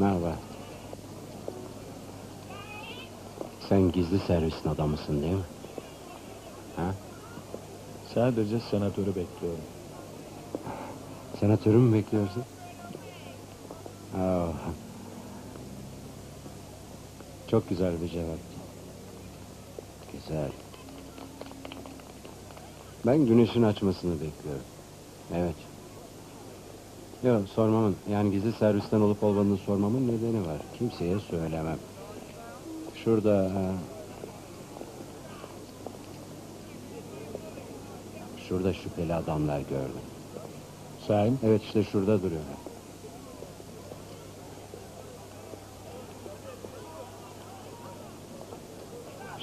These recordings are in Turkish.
Merhaba. Sen gizli servisin adamısın değil mi? Ha? Sadece senatörü bekliyorum. Senatörü mü bekliyorsun? Oh. Çok güzel bir cevap. Güzel. Ben güneşin açmasını bekliyorum. Evet. Yok sormamın yani gizli servisten olup olmadığını sormamın nedeni var. Kimseye söylemem. Şurada Şurada şüpheli adamlar gördüm. Mi? Evet işte şurada duruyorlar.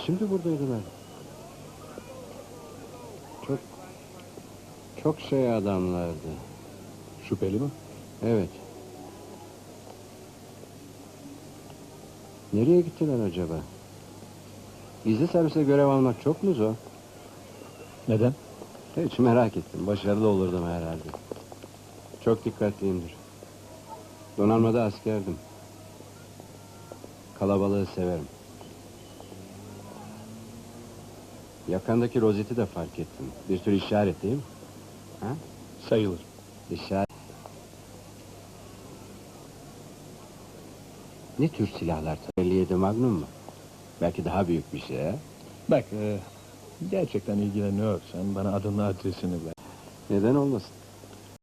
Şimdi buradaydılar. Çok çok şey adamlardı. Şüpheli mi? Evet. Nereye gittiler acaba? Gizli servise görev almak çok mu zor? Neden? Hiç merak ettim. Başarılı olurdum herhalde. Çok dikkatliyimdir. Donanmada askerdim. Kalabalığı severim. Yakandaki rozeti de fark ettim. Bir tür işaret değil mi? Ha? Sayılır. İşaret. Ne tür silahlar? 57 Magnum mu? Belki daha büyük bir şey? Bak, e, gerçekten ilgileniyorsan bana adını adresini ver. Neden olmasın?